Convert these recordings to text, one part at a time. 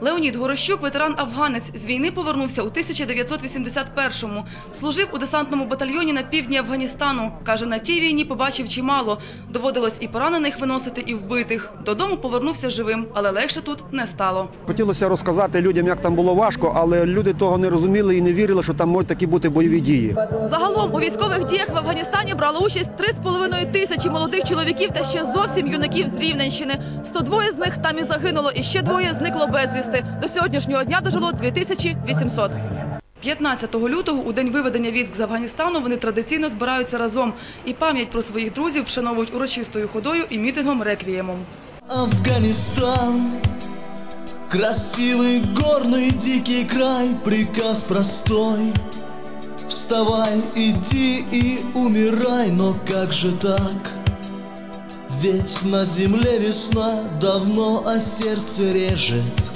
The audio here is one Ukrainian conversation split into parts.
Леонід Горощук, ветеран-афганець, з війни повернувся у 1981-му. Служив у десантному батальйоні на півдні Афганістану. Каже, на тій війні побачив чимало. Доводилось і поранених виносити, і вбитих. Додому повернувся живим, але легше тут не стало. Хотілося розказати людям, як там було важко, але люди того не розуміли і не вірили, що там можуть такі бути бойові дії. Загалом у військових діях в Афганістані брало участь 3,5 тисячі молодих чоловіків та ще зовсім юнаків з Рівненщини. 102 з них там і загинуло, і ще двоє зникло безвісти. До сьогоднішнього дня дожило 2800. 15 лютого, у день виведення військ з Афганістану, вони традиційно збираються разом і пам'ять про своїх друзів вшановують урочистою ходою і мітингом реквіємом. Афганистан Красивый горный дикий край Приказ простой Вставай, иди и умирай Но как же так? Ведь на земле весна Давно, а сердце режет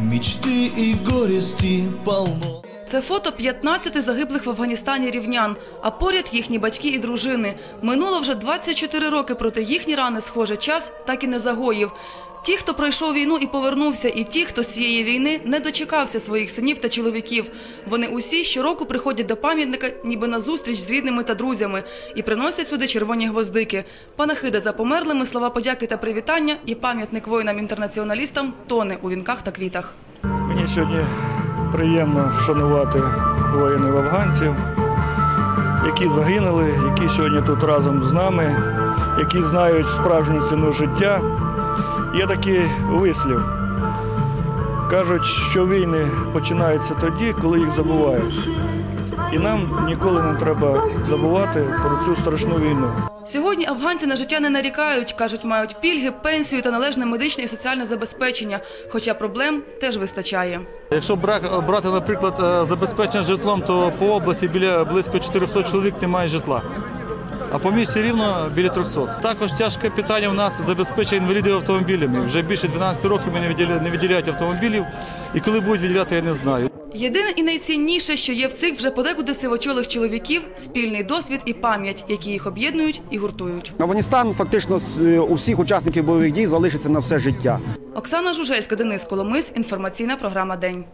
Мечты и горести полно Це фото 15 загиблих в Афганістані рівнян, а поряд їхні батьки і дружини. Минуло вже 24 роки, проте їхні рани, схоже, час так і не загоїв. Ті, хто пройшов війну і повернувся, і ті, хто з цієї війни не дочекався своїх синів та чоловіків. Вони усі щороку приходять до пам'ятника, ніби на зустріч з рідними та друзями, і приносять сюди червоні гвоздики. Панахида за померлими, слова подяки та привітання, і пам'ятник воїнам-інтернаціоналістам тоне у вінках та квітах. Мені сьогодні приємно вшанувати воїнів афганців, які загинули, які сьогодні тут разом з нами, які знають справжню ціну життя. Є такий вислів. Кажуть, що війни починаються тоді, коли їх забувають. І нам ніколи не треба забувати про цю страшну війну. Сьогодні афганці на життя не нарікають, кажуть, мають пільги, пенсію та належне медичне і соціальне забезпечення. Хоча проблем теж вистачає. Якщо брати, наприклад, е, забезпечення житлом, то по області біля близько 400 чоловік немає житла. А по місті рівно біля 300. Також тяжке питання у нас забезпечення інвалідів автомобілями. Вже більше 12 років ми не виділя- не виділяють автомобілів. І коли будуть виділяти, я не знаю. Єдине і найцінніше, що є в цих вже подекуди сивочолих чоловіків спільний досвід і пам'ять, які їх об'єднують і гуртують. Афганістан фактично е, у всіх учасників бойових дій залишиться на все життя. Оксана Жужельська, Денис Коломис. Інформаційна програма День.